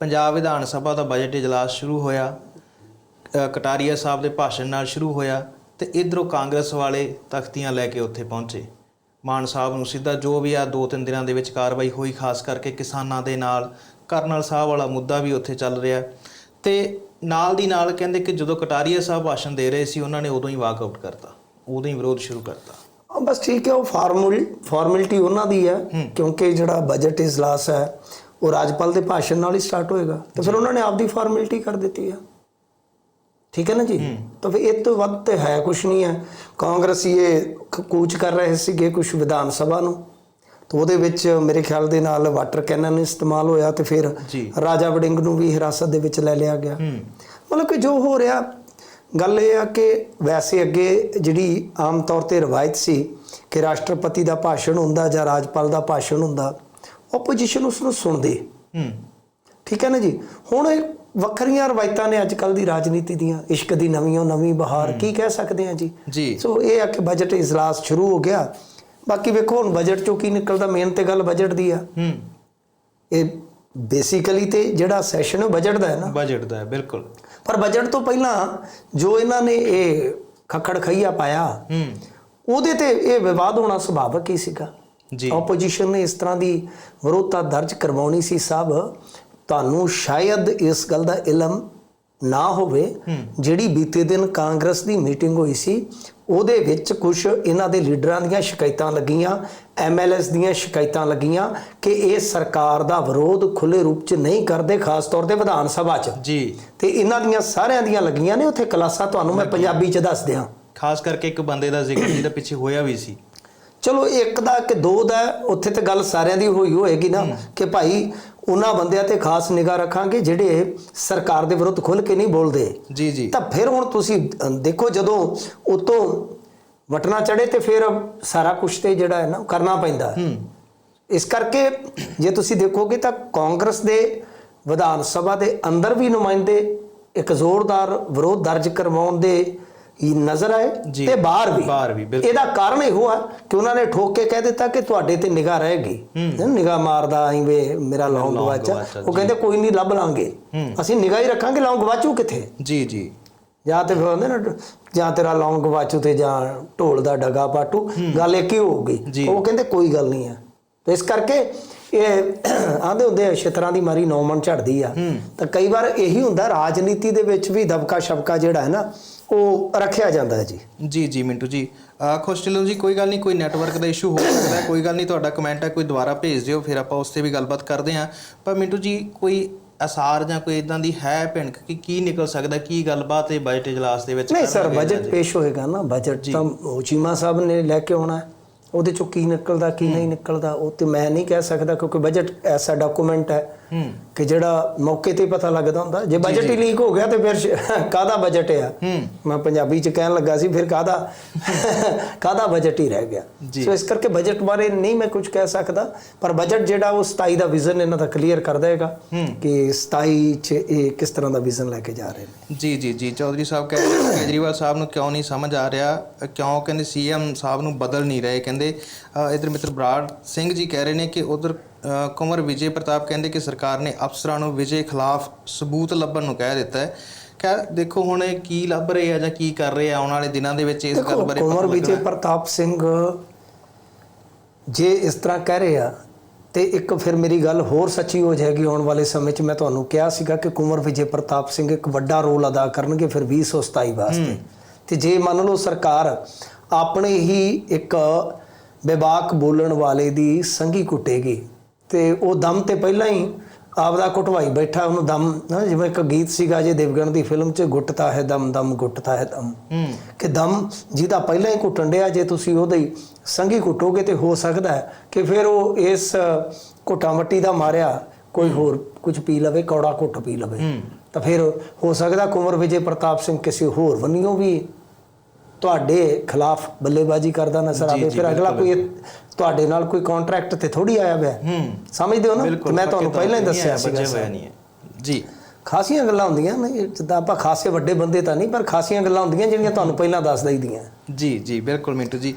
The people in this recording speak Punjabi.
ਪੰਜਾਬ ਵਿਧਾਨ ਸਭਾ ਦਾ ਬਜਟ ਇਜਲਾਸ ਸ਼ੁਰੂ ਹੋਇਆ ਕਟਾਰੀਆ ਸਾਹਿਬ ਦੇ ਭਾਸ਼ਣ ਨਾਲ ਸ਼ੁਰੂ ਹੋਇਆ ਤੇ ਇਧਰੋਂ ਕਾਂਗਰਸ ਵਾਲੇ ਤਖਤੀਆਂ ਲੈ ਕੇ ਉੱਥੇ ਪਹੁੰਚੇ। ਮਾਨ ਸਾਹਿਬ ਨੂੰ ਸਿੱਧਾ ਜੋ ਵੀ ਆ ਦੋ ਤਿੰਨ ਦਿਨਾਂ ਦੇ ਵਿੱਚ ਕਾਰਵਾਈ ਹੋਈ ਖਾਸ ਕਰਕੇ ਕਿਸਾਨਾਂ ਦੇ ਨਾਲ ਕਰਨਲ ਸਾਹਿਬ ਵਾਲਾ ਮੁੱਦਾ ਵੀ ਉੱਥੇ ਚੱਲ ਰਿਹਾ। ਤੇ ਨਾਲ ਦੀ ਨਾਲ ਕਹਿੰਦੇ ਕਿ ਜਦੋਂ ਕਟਾਰੀਆ ਸਾਹਿਬ ਭਾਸ਼ਣ ਦੇ ਰਹੇ ਸੀ ਉਹਨਾਂ ਨੇ ਉਦੋਂ ਹੀ ਵਾਕਆਊਟ ਕਰਤਾ। ਉਦੋਂ ਹੀ ਵਿਰੋਧ ਸ਼ੁਰੂ ਕਰਤਾ। ਬਸ ਠੀਕ ਹੈ ਉਹ ਫਾਰਮੂਲ ਫਾਰਮੈਲਿਟੀ ਉਹਨਾਂ ਦੀ ਹੈ ਕਿਉਂਕਿ ਜਿਹੜਾ ਬਜਟ ਇਜਲਾਸ ਹੈ ਉਹ ਰਾਜਪਾਲ ਦੇ ਭਾਸ਼ਣ ਨਾਲ ਹੀ ਸਟਾਰਟ ਹੋਏਗਾ। ਤੇ ਫਿਰ ਉਹਨਾਂ ਨੇ ਆਪਦੀ ਫਾਰਮੈਲਿਟੀ ਕਰ ਦਿੱਤੀ ਹੈ ਠੀਕ ਹੈ ਨਾ ਜੀ? ਤਾਂ ਫਿਰ ਇਹ ਤੋਂ ਵੱਧ ਤੇ ਹੈ ਕੁਝ ਨਹੀਂ ਹੈ ਕਾਂਗਰਸ ਇਹ ਕੂਚ ਕਰ ਰਹੇ ਸੀਗੇ ਕੁਝ ਵਿਧਾਨ ਸਭਾ ਨੂੰ। ਤਾਂ ਉਹਦੇ ਵਿੱਚ ਮੇਰੇ ਖਿਆਲ ਦੇ ਨਾਲ ਵਾਟਰ ਕੈਨਨ ਇਸਤੇਮਾਲ ਹੋਇਆ ਤੇ ਫਿਰ। ਰਾਜਾ ਵੜਿੰਗ ਨੂੰ ਵੀ ਹਿਰਾਸਤ ਦੇ ਵਿੱਚ ਲੈ ਲਿਆ ਗਿਆ। ਮਤਲਬ ਕਿ ਜੋ ਹੋ ਰਿਹਾ ਗੱਲ ਇਹ ਆ ਕਿ ਵੈਸੇ ਅੱਗੇ ਜਿਹੜੀ ਆਮ ਤੌਰ ਤੇ ਰਵਾਇਤ ਸੀ ਕਿ ਰਾਸ਼ਟਰਪਤੀ ਦਾ ਭਾਸ਼ਣ ਹੁੰਦਾ ਜਾਂ ਰਾਜਪਾਲ ਦਾ ਭਾਸ਼ਣ ਹੁੰਦਾ ਆਪੋਜੀਸ਼ਨ ਉਸ ਨੂੰ ਸੁਣਦੀ। ਹੂੰ। ਠੀਕ ਹੈ ਨਾ ਜੀ? ਹੁਣ ਇਹ ਵੱਖਰੀਆਂ ਰਵਾਇਤਾਂ ਨੇ ਅੱਜ ਕੱਲ ਦੀ ਰਾਜਨੀਤੀ ਦੀਆਂ। ਇਸ਼ਕ ਦੀ ਨਵੀਂ ਨਵੀਂ ਬਹਾਰ ਕੀ ਕਹਿ ਸਕਦੇ ਆ ਜੀ? ਜੀ। ਸੋ ਇਹ ਆ ਕਿ ਬਜਟ ਇਜਲਾਸ ਸ਼ੁਰੂ ਹੋ ਗਿਆ। ਬਾਕੀ ਵੇਖੋ ਹੁਣ ਬਜਟ ਚੋਂ ਕੀ ਨਿਕਲਦਾ? ਮੇਨ ਤੇ ਗੱਲ ਬਜਟ ਦੀ ਆ। ਹੂੰ। ਇਹ ਬੇਸਿਕਲੀ ਤੇ ਜਿਹੜਾ ਸੈਸ਼ਨ ਬਜਟ ਦਾ ਹੈ ਨਾ। ਬਜਟ ਦਾ ਹੈ ਬਿਲਕੁਲ। ਪਰ ਬਜਟ ਤੋਂ ਪਹਿਲਾਂ ਜੋ ਇਹਨਾਂ ਨੇ ਇਹ ਖੱਖੜ ਖਈਆ ਪਾਇਆ ਹੂੰ। ਉਹਦੇ ਤੇ ਇਹ ਵਿਵਾਦ ਹੋਣਾ ਸੁਭਾਵਕ ਹੀ ਸੀਗਾ। ਜੀ। ਆਪੋਜੀਸ਼ਨ ਨੇ ਇਸ ਤਰ੍ਹਾਂ ਦੀ ਵਿਰੋਧਤਾ ਦਰਜ ਕਰਵਾਉਣੀ ਸੀ ਸਭ। ਤੁਹਾਨੂੰ ਸ਼ਾਇਦ ਇਸ ਗੱਲ ਦਾ ਇਲਮ ਨਾ ਹੋਵੇ ਜਿਹੜੀ ਬੀਤੇ ਦਿਨ ਕਾਂਗਰਸ ਦੀ ਮੀਟਿੰਗ ਹੋਈ ਸੀ ਉਹਦੇ ਵਿੱਚ ਕੁਝ ਇਹਨਾਂ ਦੇ ਲੀਡਰਾਂ ਦੀਆਂ ਸ਼ਿਕਾਇਤਾਂ ਲੱਗੀਆਂ ਐਮਐਲਐਸ ਦੀਆਂ ਸ਼ਿਕਾਇਤਾਂ ਲੱਗੀਆਂ ਕਿ ਇਹ ਸਰਕਾਰ ਦਾ ਵਿਰੋਧ ਖੁੱਲੇ ਰੂਪ 'ਚ ਨਹੀਂ ਕਰਦੇ ਖਾਸ ਤੌਰ ਤੇ ਵਿਧਾਨ ਸਭਾ 'ਚ। ਜੀ। ਤੇ ਇਹਨਾਂ ਦੀਆਂ ਸਾਰਿਆਂ ਦੀਆਂ ਲੱਗੀਆਂ ਨੇ ਉੱਥੇ ਕਲਾਸਾਂ ਤੁਹਾਨੂੰ ਮੈਂ ਪੰਜਾਬੀ 'ਚ ਦੱਸ ਦਿਆਂ। ਖਾਸ ਕਰਕੇ ਇੱਕ ਬੰਦੇ ਦਾ ਜ਼ਿਕਰ ਜਿਹਦਾ ਪਿੱਛੇ ਹੋਇਆ ਵੀ ਸੀ। ਚਲੋ ਇੱਕ ਦਾ ਕਿ ਦੋ ਦਾ ਉੱਥੇ ਤੇ ਗੱਲ ਸਾਰਿਆਂ ਦੀ ਹੋਈ ਹੋਏਗੀ ਨਾ ਕਿ ਭਾਈ ਉਹਨਾਂ ਬੰਦਿਆਂ ਤੇ ਖਾਸ ਨਿਗਾਹ ਰੱਖਾਂਗੇ ਜਿਹੜੇ ਸਰਕਾਰ ਦੇ ਵਿਰੁੱਧ ਖੁੱਲ ਕੇ ਨਹੀਂ ਬੋਲਦੇ। ਜੀ ਜੀ। ਤਾਂ ਫਿਰ ਹੁਣ ਤੁਸੀਂ ਦੇਖੋ ਜਦੋਂ ਉਤੋਂ ਵਟਣਾ ਚੜੇ ਤੇ ਫਿਰ ਸਾਰਾ ਕੁਝ ਤੇ ਜਿਹੜਾ ਹੈ ਨਾ ਕਰਨਾ ਪੈਂਦਾ। ਇਸ ਕਰਕੇ ਜੇ ਤੁਸੀਂ ਦੇਖੋਗੇ ਤਾਂ ਕਾਂਗਰਸ ਦੇ ਵਿਧਾਨ ਸਭਾ ਦੇ ਅੰਦਰ ਵੀ ਨੁਮਾਇੰਦੇ ਇੱਕ ਜ਼ੋਰਦਾਰ ਵਿਰੋਧ ਦਰਜ ਕਰਵਾਉਣ ਦੇ ਹੀ ਨਜ਼ਰ ਆਏ। ਤੇ ਬਾਹਰ ਵੀ। ਬਾਹਰ ਵੀ। ਇਹਦਾ ਕਾਰਨ ਇਹੋ ਆ ਕਿ ਉਹਨਾਂ ਨੇ ਠੋਕ ਕੇ ਕਹਿ ਦਿੱਤਾ ਕਿ ਤੁਹਾਡੇ ਤੇ ਨਿਗਾਹ ਰਹੇਗੀ ਨਿਗਾਹ ਮਾਰਦਾ ਐਂ ਵੇ ਮੇਰਾ ਲੌਂਗ ਗਵਾਚਾ ਉਹ ਕਹਿੰਦੇ ਕੋਈ ਨਹੀਂ ਲੱਭ ਲਾਂਗੇ। ਅਸੀਂ ਨਿਗਾਹ ਹੀ ਰੱਖਾਂਗੇ ਲੌਂਗ ਗਵਾਚੂ ਕਿੱਥੇ? ਜੀ ਜੀ। ਜਾਂ ਤੇ ਫਿਰ ਨਾ ਜਾਂ ਤੇਰਾ ਲੌਂਗ ਗਵਾਚੂ ਤੇ ਜਾਂ ਢੋਲ ਦਾ ਡਗਾ ਪਾਟੂ ਗੱਲ ਇੱਕ ਹੀ ਹੋਊਗੀ। ਉਹ ਕਹਿੰਦੇ ਕੋਈ ਗੱਲ ਨਹੀਂ ਹੈ ਤੇ ਇਸ ਕਰਕੇ ਇਹ ਆਂਦੇ ਹੁੰਦੇ ਆ ਛਤਰਾਂ ਦੀ ਮਾਰੀ ਨੌ ਮਨ ਝੜਦੀ ਆ। ਤਾਂ ਕਈ ਵਾਰ ਇਹੀ ਹੁੰਦਾ ਰਾਜਨੀਤੀ ਦੇ ਵਿੱਚ ਵੀ ਦਬਕਾ ਸ਼ਬਕਾ ਜਿਹੜਾ ਹੈ ਨਾ ਉਹ ਰੱਖਿਆ ਜਾਂਦਾ ਹੈ ਜੀ। ਜੀ ਜੀ ਮਿੰਟੂ ਜੀ। ਖੁਸ਼ਚਲੋ ਜੀ ਕੋਈ ਗੱਲ ਨਹੀਂ ਕੋਈ ਨੈਟਵਰਕ ਦਾ ਇਸ਼ੂ ਹੋ ਸਕਦਾ ਕੋਈ ਗੱਲ ਨਹੀਂ ਤੁਹਾਡਾ ਕਮੈਂਟ ਹੈ ਕੋਈ ਦੁਬਾਰਾ ਭੇਜ ਦਿਓ ਫਿਰ ਆਪਾਂ ਉਸ ਤੇ ਵੀ ਗੱਲਬਾਤ ਕਰਦੇ ਹਾਂ। ਪਰ ਮਿੰਟੂ ਜੀ ਕੋਈ ਅਸਾਰ ਜਾਂ ਕੋਈ ਇਦਾਂ ਦੀ ਹੈ ਭਿਣਕ ਕਿ ਕੀ ਨਿਕਲ ਸਕਦਾ ਕੀ ਗੱਲਬਾਤ ਇਹ ਬਜਟ ਇਜਲਾਸ ਦੇ ਵਿੱਚ ਨਹੀਂ ਸਰ ਬਜਟ? ਪੇਸ਼ ਹੋਏਗਾ ਨਾ ਬਜਟ ਤਾਂ ਉਹ ਚੀਮਾ ਸਾਹਿਬ ਨੇ ਲੈ ਕੇ ਆਉਣਾ ਹੈ। ਉਹਦੇ ਚੋਂ ਕੀ ਨਿਕਲਦਾ ਕੀ ਨਹੀਂ ਨਿਕਲਦਾ ਉਹ ਤੇ ਮੈਂ ਨਹੀਂ ਕਹਿ ਸਕਦਾ ਕਿਉਂਕਿ ਬਜਟ ਐਸਾ ਡਾਕੂਮੈਂਟ ਹੈ। ਕਿ ਜਿਹੜਾ ਮੌਕੇ ਤੇ ਪਤਾ ਲੱਗਦਾ ਹੁੰਦਾ। ਜੇ ਬਜਟ ਹੀ ਲੀਕ ਹੋ ਗਿਆ ਤੇ ਫਿਰ ਕਾਹਦਾ ਬਜਟ ਆ? ਹੂੰ। ਮੈਂ ਪੰਜਾਬੀ ਚ ਕਹਿਣ ਲੱਗਾ ਸੀ ਫਿਰ ਕਾਹਦਾ? ਕਾਹਦਾ ਬਜਟ ਹੀ ਰਹਿ ਗਿਆ। ਸੋ ਇਸ ਕਰਕੇ ਬਜਟ ਬਾਰੇ ਨਹੀਂ ਮੈਂ ਕੁਝ ਕਹਿ ਸਕਦਾ ਪਰ ਬਜਟ ਜਿਹੜਾ ਉਹ 27 ਦਾ ਵਿਜ਼ਨ ਇਹਨਾਂ ਦਾ ਕਲੀਅਰ ਕਰ ਦੇਗਾ ਕਿ 27 ਚ ਇਹ ਕਿਸ ਤਰ੍ਹਾਂ ਦਾ ਵਿਜ਼ਨ ਲੈ ਕੇ ਜਾ ਰਹੇ ਨੇ। ਜੀ ਜੀ ਜੀ। ਚੌਧਰੀ ਸਾਹਿਬ ਕਹਿ ਰਹੇ ਕੇਜਰੀਵਾਲ ਸਾਹਿਬ ਨੂੰ ਕਿਉਂ ਨਹੀਂ ਸਮਝ ਆ ਰਿਹਾ? ਕਿਉਂ? ਕਹਿੰਦੇ ਸੀਐਮ ਸਾਹਿਬ ਨੂੰ ਬਦਲ ਨਹੀਂ ਰਹੇ। ਕਹਿੰਦੇ ਇਧਰ ਮਿੱਤਰ ਬਰਾੜ ਸਿੰਘ ਜੀ ਕਹਿ ਰਹੇ ਨੇ ਕਿ ਉਧਰ ਕੁਮਰ ਵਿਜੇ ਪ੍ਰਤਾਪ ਕਹਿੰਦੇ ਕਿ ਸਰਕਾਰ ਨੇ ਅਫਸਰਾਂ ਨੂੰ ਵਿਜੇ ਖਿਲਾਫ ਸਬੂਤ ਲੱਭਣ ਨੂੰ ਕਹਿ ਦਿੱਤਾ ਹੈ। ਖੈਰ ਦੇਖੋ ਹੁਣ ਇਹ ਕੀ ਲੱਭ ਰਹੇ ਆ ਜਾਂ ਕੀ ਕਰ ਰਹੇ ਆ ਆਉਣ ਵਾਲੇ ਦਿਨਾਂ ਦੇ ਵਿੱਚ ਇਸ ਗੱਲ ਬਾਰੇ ਕੁੰਵਰ ਵਿਜੇ ਪ੍ਰਤਾਪ ਸਿੰਘ ਜੇ ਇਸ ਤਰ੍ਹਾਂ ਕਹਿ ਰਹੇ ਆ ਤੇ ਇੱਕ ਫਿਰ ਮੇਰੀ ਗੱਲ ਹੋਰ ਸੱਚੀ ਹੋ ਜਾਏਗੀ ਆਉਣ ਵਾਲੇ ਸਮੇਂ 'ਚ। ਮੈਂ ਤੁਹਾਨੂੰ ਕਿਹਾ ਸੀਗਾ ਕਿ ਕੁੰਵਰ ਵਿਜੇ ਪ੍ਰਤਾਪ ਸਿੰਘ ਇੱਕ ਵੱਡਾ ਰੋਲ ਅਦਾ ਕਰਨਗੇ ਫਿਰ 2027 ਵਾਸਤੇ। ਤੇ ਜੇ ਮੰਨ ਲਓ ਸਰਕਾਰ ਆਪਣੇ ਹੀ ਇੱਕ ਬੇਬਾਕ ਬੋਲਣ ਵਾਲੇ ਦੀ ਸੰਗੀ ਕੁੱਟੇਗੀ ਤੇ ਉਹ ਦਮ ਤੇ ਪਹਿਲਾਂ ਹੀ ਆਪਦਾ ਕੁਟਵਾਈ ਬੈਠਾ ਉਹਨੂੰ ਦਮ ਨਾ ਜਿਵੇਂ ਇੱਕ ਗੀਤ ਸੀਗਾ ਜੇ ਦੇਵਗਨ ਦੀ ਫਿਲਮ 'ਚ ਗੁੱਟਤਾ ਹੈ ਦਮ ਦਮ ਗੁੱਟਤਾ ਹੈ ਦਮ। ਹੂੰ। ਕਿ ਦਮ ਜਿਹਦਾ ਪਹਿਲਾਂ ਹੀ ਘੁੱਟਣ ਡਿਆ ਜੇ ਤੁਸੀਂ ਉਹਦੇ ਹੀ ਸੰਗੀ ਘੁੱਟੋਗੇ ਤੇ ਹੋ ਸਕਦਾ ਹੈ ਕਿ ਫਿਰ ਉਹ ਇਸ ਘੁੱਟਾਂ ਵੱਟੀ ਦਾ ਮਾਰਿਆ ਕੋਈ ਹੋਰ ਕੁਝ ਪੀ ਲਵੇ ਕੌੜਾ ਘੁੱਟ ਪੀ ਲਵੇ। ਤਾਂ ਫਿਰ ਹੋ ਸਕਦਾ ਕੁੰਵਰ ਵਿਜੇ ਪ੍ਰਤਾਪ ਸਿੰਘ ਕਿਸੇ ਹੋਰ ਵੰਨਿਓ ਵੀ ਤੁਹਾਡੇ ਖਿਲਾਫ ਬੱਲੇਬਾਜ਼ੀ ਕਰਦਾ ਨਜ਼ਰ ਆਵੇ ਫਿਰ ਅਗਲਾ। ਕੋਈ ਤੁਹਾਡੇ ਨਾਲ ਕੋਈ ਕੰਟਰੈਕਟ ਤੇ ਥੋੜੀ ਆਇਆ ਹੋਇਆ। ਸਮਝਦੇ ਹੋ ਨਾ? ਮੈਂ ਤੁਹਾਨੂੰ ਪਹਿਲਾਂ ਹੀ ਦੱਸਿਆ ਸੀਗਾ ਜੀ। ਖਾਸੀਆਂ ਗੱਲਾਂ ਹੁੰਦੀਆਂ ਨੇ ਜਿੱਦਾਂ ਆਪਾਂ ਖਾਸੇ ਵੱਡੇ ਬੰਦੇ ਤਾਂ ਨਹੀਂ ਪਰ ਖਾਸੀਆਂ ਗੱਲਾਂ ਹੁੰਦੀਆਂ ਜਿਹੜੀਆਂ ਤੁਹਾਨੂੰ ਪਹਿਲਾਂ ਦੱਸ ਦਈਦੀਆਂ ਜੀ ਜੀ ਬਿਲਕੁਲ ਮਿੰਟੂ ਜੀ।